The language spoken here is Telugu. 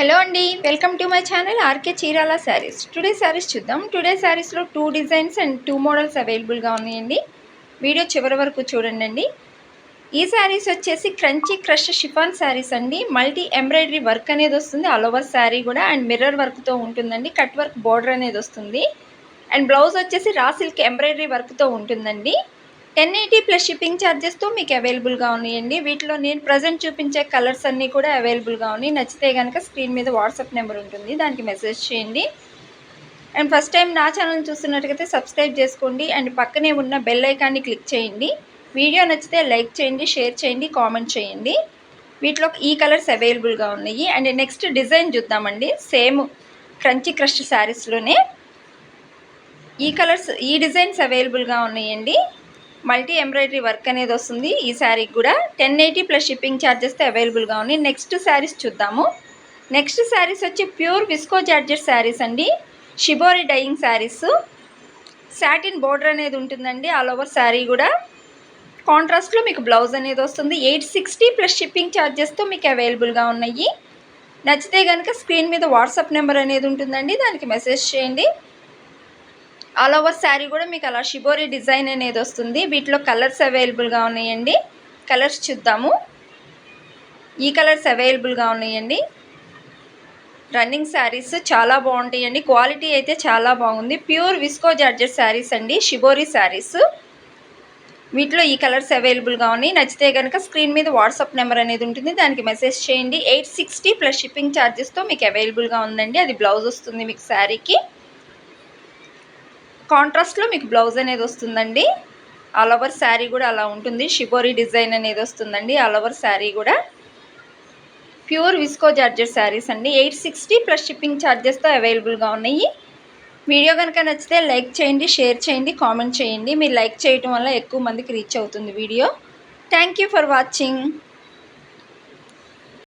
హలో అండి welcome to my channel RK Chirala sarees. Today sarees చూద్దాం. టుడే శారీస్లో two designs and two models అవైలబుల్గా ఉన్నాయండి. వీడియో చివరి వరకు చూడండి అండి ఈ శారీస్ వచ్చేసి క్రంచీ క్రష్ షిఫాన్ శారీస్ అండి. మల్టీ ఎంబ్రాయిడరీ వర్క్ అనేది వస్తుంది. ఆల్ ఓవర్ శారీ కూడా అండ్ మిర్రర్ వర్క్తో ఉంటుందండి. కట్ వర్క్ బోర్డర్ అనేది వస్తుంది. అండ్ బ్లౌజ్ వచ్చేసి రా సిల్క్ ఎంబ్రాయిడరీ వర్క్తో ఉంటుందండి. టెన్ ఎయిటీ ప్లస్ షిప్పింగ్ ఛార్జెస్తో మీకు అవైలబుల్గా ఉన్నాయండి. వీటిలో నేను ప్రజెంట్ చూపించే కలర్స్ అన్నీ కూడా అవైలబుల్గా ఉన్నాయి. నచ్చితే కనుక స్క్రీన్ మీద వాట్సాప్ నెంబర్ ఉంటుంది. దానికి మెసేజ్ చేయండి. అండ్ ఫస్ట్ టైం నా ఛానల్ చూస్తున్నట్టుగైతే సబ్స్క్రైబ్ చేసుకోండి. అండ్ పక్కనే ఉన్న బెల్ ఐకాన్ని క్లిక్ చేయండి. వీడియో నచ్చితే లైక్ చేయండి షేర్ చేయండి కామెంట్ చేయండి. వీటిలో ఈ కలర్స్ అవైలబుల్గా ఉన్నాయి. అండ్ నెక్స్ట్ డిజైన్ చూద్దామండి. సేమ్ క్రంచీ క్రష్ శారీస్లోనే ఈ కలర్స్ ఈ డిజైన్స్ అవైలబుల్గా ఉన్నాయండి. మల్టీ ఎంబ్రాయిడరీ వర్క్ అనేది వస్తుంది. ఈ శారీకి కూడా టెన్ ఎయిటీ ప్లస్ షిప్పింగ్ ఛార్జెస్తో అవైలబుల్గా ఉన్నాయి. నెక్స్ట్ శారీస్ చూద్దాము. నెక్స్ట్ శారీస్ వచ్చి ప్యూర్ విస్కో జార్జెట్ శారీస్ అండి. Shibori dyeing sarees. Satin border అనేది ఉంటుందండి. ఆల్ ఓవర్ శారీ కూడా. కాంట్రాస్ట్లో మీకు బ్లౌజ్ అనేది వస్తుంది. ఎయిట్ సిక్స్టీ ప్లస్ షిప్పింగ్ ఛార్జెస్తో మీకు అవైలబుల్గా ఉన్నాయి. నచ్చితే కనుక స్క్రీన్ మీద వాట్సాప్ నెంబర్ అనేది ఉంటుందండి. దానికి మెసేజ్ చేయండి. ఆల్ ఓవర్ శారీ కూడా మీకు అలా షిబోరి డిజైన్ అనేది వస్తుంది. వీటిలో కలర్స్ అవైలబుల్గా ఉన్నాయండి. కలర్స్ చూద్దాము. ఈ కలర్స్ అవైలబుల్గా ఉన్నాయండి. రన్నింగ్ శారీస్ చాలా బాగుంటాయండి. క్వాలిటీ అయితే చాలా బాగుంది. ప్యూర్ విస్కో జార్జెట్ శారీస్ అండి. షిబోరి శారీస్ వీటిలో ఈ కలర్స్ అవైలబుల్గా ఉన్నాయి. నచ్చితే కనుక స్క్రీన్ మీద వాట్సాప్ నెంబర్ అనేది ఉంటుంది. దానికి మెసేజ్ చేయండి. ఎయిట్ సిక్స్టీ ప్లస్ షిప్పింగ్ ఛార్జెస్తో మీకు అవైలబుల్గా ఉందండి. అది బ్లౌజ్ వస్తుంది మీకు శారీకి కాంట్రాస్ట్లో మీకు బ్లౌజ్ అనేది వస్తుందండి. ఆల్ ఓవర్ శారీ కూడా అలా ఉంటుంది. షిబోరీ డిజైన్ అనేది వస్తుందండి. ఆల్ ఓవర్ శారీ కూడా. ప్యూర్ విస్కో జార్జెస్ శారీస్ అండి. ఎయిట్ సిక్స్టీ ప్లస్ షిప్పింగ్ ఛార్జెస్తో అవైలబుల్గా ఉన్నాయి. వీడియో కనుక నచ్చితే లైక్ చేయండి షేర్ చేయండి కామెంట్ చేయండి. మీరు లైక్ చేయటం వల్ల ఎక్కువ మందికి రీచ్ అవుతుంది వీడియో థ్యాంక్ ఫర్ వాచింగ్